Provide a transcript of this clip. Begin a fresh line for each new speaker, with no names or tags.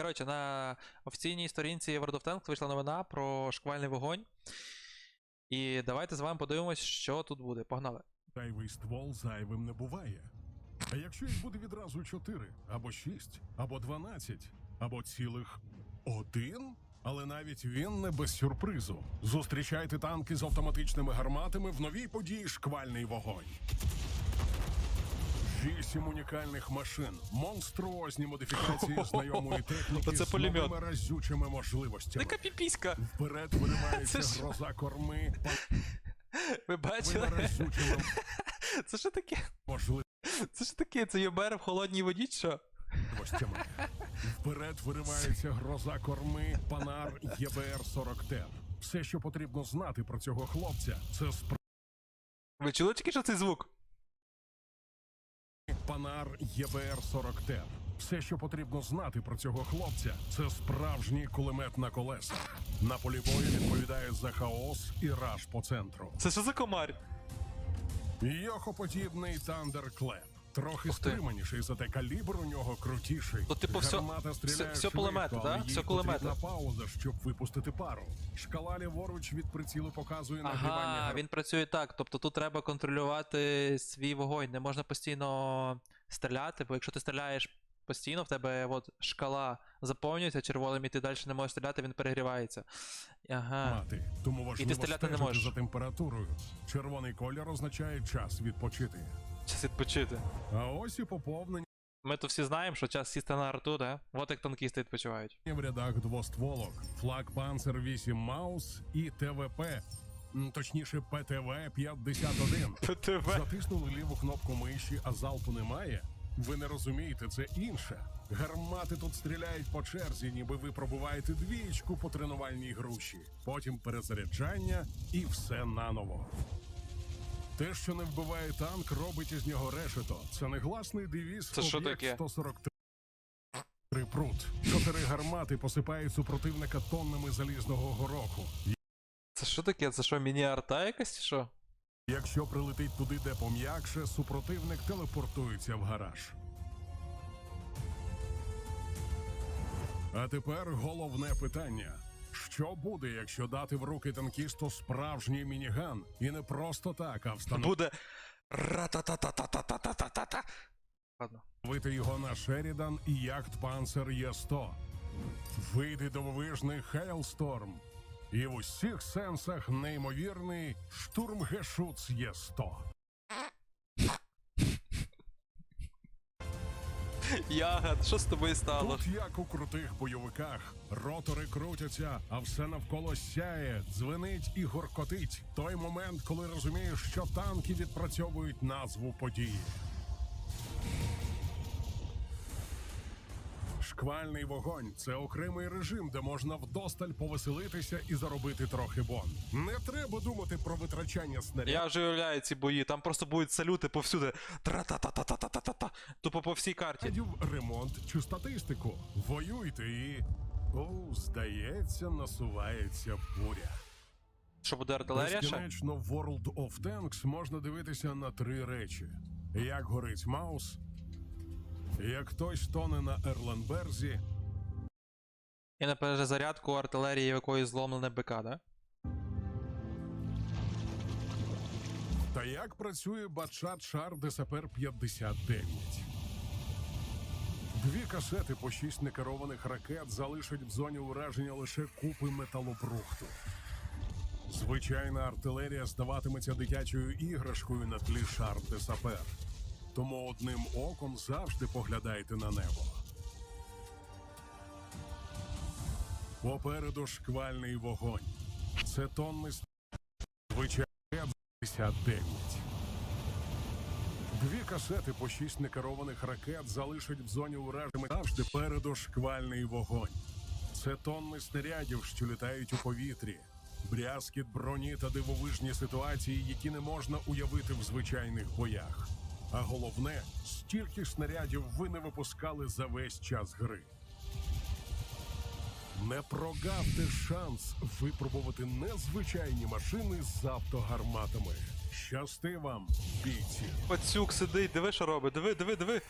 Коротше, на офіційній сторінці World of Tanks вийшла новина про шквальний вогонь. І давайте з вами подивимось, що тут буде. Погнали.
Зайвий ствол зайвим не буває. А якщо їх буде відразу чотири, або шість, або дванадцять, або цілих один? Але навіть він не без сюрпризу. Зустрічайте танки з автоматичними гарматами в новій події шквальний вогонь. Вісім унікальних машин, монструозні модифікації знайомої техніки
Оце
з новими разючими можливостями.
Така піпіська!
Вперед виривається
ж-
гроза корми,
Ви бачили? Це що таке?
можливостями.
Це що таке? Це ЄБР в холодній воді, що?
Вперед виривається гроза корми Панар ЄБР 40 т Все, що потрібно знати про цього хлопця, це
Ви чули тільки що цей звук?
Панар ЄБР 40 т Все, що потрібно знати про цього хлопця, це справжній кулемет на колесах. На полі бою відповідає за хаос і раж по центру.
Це що за комар?
Йохоподібний Тандерклеп. Трохи стриманіший, зате калібр у нього крутіший.
То, типу, всьо-
Гармата стріляє
всьо- всьо кулемети,
швидко,
да?
їй
Всьо кулемети.
потрібна пауза, щоб випустити пару. Шкала ліворуч від прицілу показує нагрівання
Ага,
гармати.
він працює так. Тобто тут треба контролювати свій вогонь. Не можна постійно стріляти, бо якщо ти стріляєш постійно, в тебе от шкала заповнюється червоним, і ти далі не можеш стріляти, він перегрівається. Ага.
Мати. Тому важливо
стріляти не можеш.
за температурою. Червоний колір означає час відпочити.
Час відпочити.
А ось і поповнення
Ми то всі знаємо, що час сісти на арту, да? От як танкісти відпочивають.
в рядах двостволок. Флаг Панцер 8 Маус і ТВП. Точніше, ПТВ 51.
ПТВ.
Затиснули ліву кнопку миші, а залпу немає. Ви не розумієте, це інше. Гармати тут стріляють по черзі, ніби ви пробуваєте двічку по тренувальній груші. Потім перезаряджання і все наново. Те, що не вбиває танк, робить із нього решето. Це негласний девіз
Це що
«Об'єкт
таке?
143 прут. Чотири гармати посипають супротивника тоннами залізного гороху.
Це що таке? Це що, міні-арта якась чи що?
Якщо прилетить туди, де пом'якше, супротивник телепортується в гараж. А тепер головне питання: що буде, якщо дати в руки танкісту справжній мініган? І не просто так, а встановити
Буде. Ра-та-та-та-та-та-та-та-та-та. Ладно.
його на Шерідан і яхт Панцер Є100. Вийде дивовижний Хейлсторм. І в усіх сенсах неймовірний штурм Гешуц Є100.
Ягод, що з тобою стало?
Тут як у крутих бойовиках, ротори крутяться, а все навколо сяє, дзвенить і горкотить. Той момент, коли розумієш, що танки відпрацьовують назву події. Шквальний вогонь це окремий режим, де можна вдосталь повеселитися і заробити трохи бон. Не треба думати про витрачання снарядів.
Я вже уявляю ці бої, там просто будуть салюти повсюди. Тра-та-та-та-та-та-та-та. Тупо по всій карті.
Ремонт чи статистику. Воюйте і. О, здається, насувається буря.
Що буде артилерія?
Безкінечно в World of Tanks можна дивитися на три речі: як горить Маус, як хтось тоне на Ерленберзі,
І на перезарядку артилерії якоїсь зломлене БК, да?
та як працює Батшат Шар Десапер 59. Дві касети по шість некерованих ракет залишать в зоні ураження лише купи металобрухту. Звичайна артилерія здаватиметься дитячою іграшкою на тлі шар Десапер. Тому одним оком завжди поглядайте на небо. Попереду шквальний вогонь. Це тонни звичайний 59. Дві касети по шість некерованих ракет залишать в зоні ураження завжди переду шквальний вогонь. Це тонни снарядів, що літають у повітрі, брязкіт броні та дивовижні ситуації, які не можна уявити в звичайних боях. А головне, стільки ж снарядів ви не випускали за весь час гри. Не прогавте шанс випробувати незвичайні машини з автогарматами. Щасти вам, бійці!
Пацюк сидить, диви, що робить, диви, диви, диви.